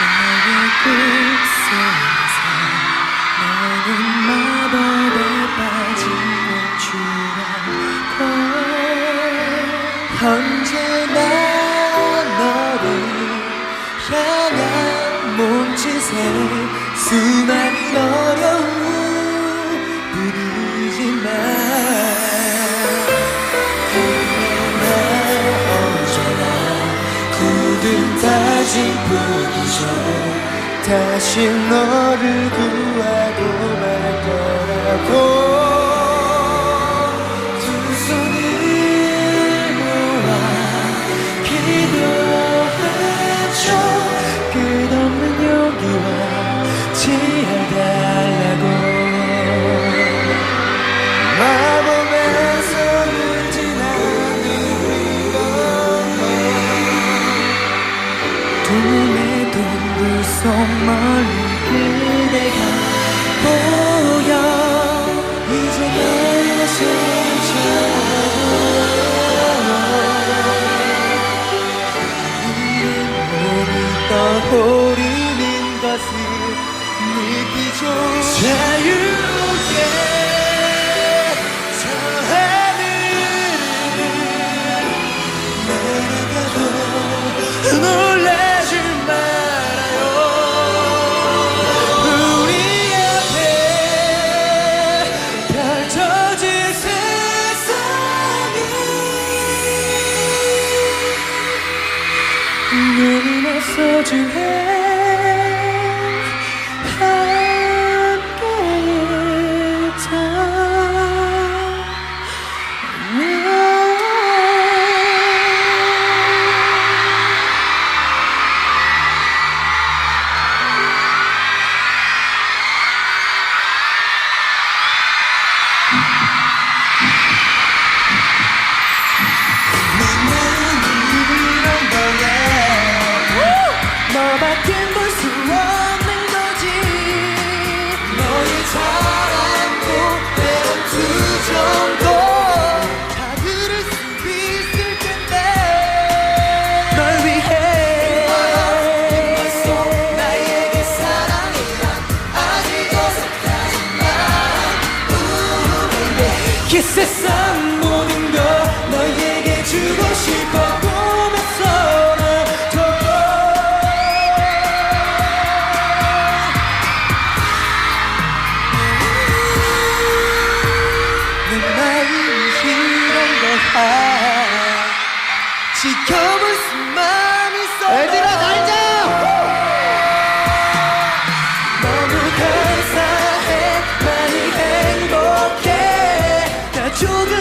나의 꿈속에서 너는 마법에 빠진 공주라고 언제나 너를 향한 몸짓에 수많은 어려움 굳은 다짐 뿐이죠. 다시 너를 구하고 말 거라고 속 멀리 그대가 보여. 이제 다시 몸이 떠오르는 것을 느끼죠. 자유롭게 세상이 눈이 소중해 이 세상 모든 걸 너에게 주고 싶어 꿈에서 나 돌아 내 마음이 이런 걸 지켜봐. 주도